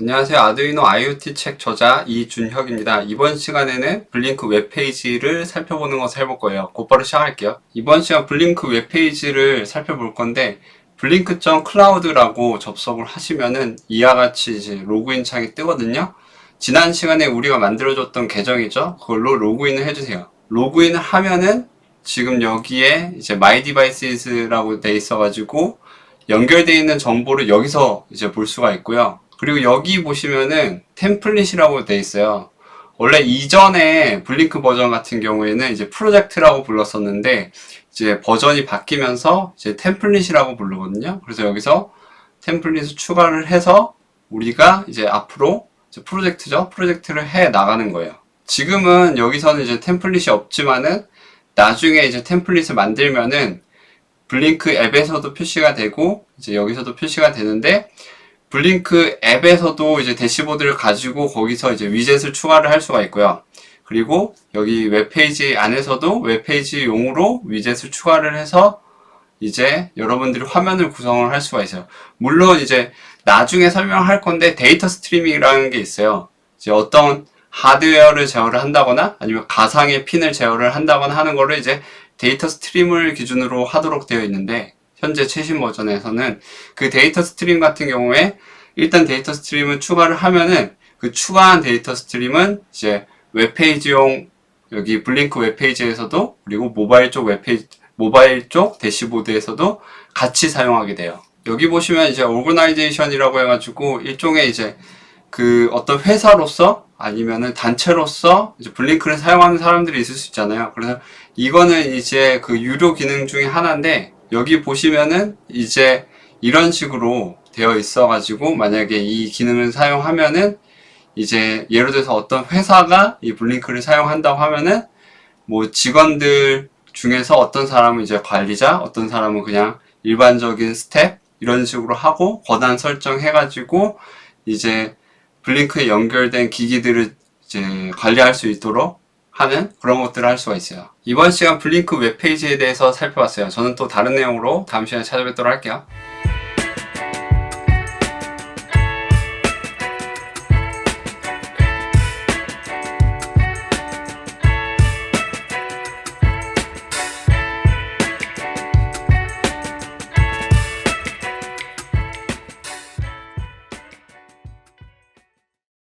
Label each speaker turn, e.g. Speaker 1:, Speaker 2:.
Speaker 1: 안녕하세요. 아두이노 IoT 책 저자 이준혁입니다. 이번 시간에는 블링크 웹페이지를 살펴보는 것을 해볼 거예요. 곧바로 시작할게요. 이번 시간 블링크 웹페이지를 살펴볼 건데 블링크.cloud라고 접속을 하시면은 이와 같이 이제 로그인 창이 뜨거든요. 지난 시간에 우리가 만들어줬던 계정이죠. 그걸로 로그인을 해주세요. 로그인을 하면은 지금 여기에 이제 My Devices라고 돼 있어가지고 연결되어 있는 정보를 여기서 이제 볼 수가 있고요. 그리고 여기 보시면은 템플릿이라고 돼 있어요. 원래 이전에 블링크 버전 같은 경우에는 이제 프로젝트라고 불렀었는데 이제 버전이 바뀌면서 이제 템플릿이라고 부르거든요. 그래서 여기서 템플릿을 추가를 해서 우리가 이제 앞으로 이제 프로젝트죠. 프로젝트를 해 나가는 거예요. 지금은 여기서는 이제 템플릿이 없지만은 나중에 이제 템플릿을 만들면은 블링크 앱에서도 표시가 되고 이제 여기서도 표시가 되는데 블링크 앱에서도 이제 대시보드를 가지고 거기서 이제 위젯을 추가를 할 수가 있고요. 그리고 여기 웹페이지 안에서도 웹페이지용으로 위젯을 추가를 해서 이제 여러분들이 화면을 구성을 할 수가 있어요. 물론 이제 나중에 설명할 건데 데이터 스트리밍이라는 게 있어요. 이제 어떤 하드웨어를 제어를 한다거나 아니면 가상의 핀을 제어를 한다거나 하는 거를 이제 데이터 스트림을 기준으로 하도록 되어 있는데 현재 최신 버전에서는 그 데이터 스트림 같은 경우에 일단 데이터 스트림을 추가를 하면은 그 추가한 데이터 스트림은 이제 웹페이지용 여기 블링크 웹페이지에서도 그리고 모바일 쪽 웹페이지 모바일 쪽 대시보드에서도 같이 사용하게 돼요. 여기 보시면 이제 오거나이제이션이라고 해가지고 일종의 이제 그 어떤 회사로서 아니면은 단체로서 이제 블링크를 사용하는 사람들이 있을 수 있잖아요. 그래서 이거는 이제 그 유료 기능 중에 하나인데 여기 보시면은 이제 이런 식으로 되어 있어 가지고 만약에 이 기능을 사용하면은 이제 예를 들어서 어떤 회사가 이 블링크를 사용한다고 하면은 뭐 직원들 중에서 어떤 사람은 이제 관리자, 어떤 사람은 그냥 일반적인 스텝 이런 식으로 하고 권한 설정해 가지고 이제 블링크에 연결된 기기들을 이제 관리할 수 있도록 하는 그런 것들을 할 수가 있어요. 이번 시간 블링크 웹페이지에 대해서 살펴봤어요. 저는 또 다른 내용으로 다음 시간에 찾아뵙도록 할게요.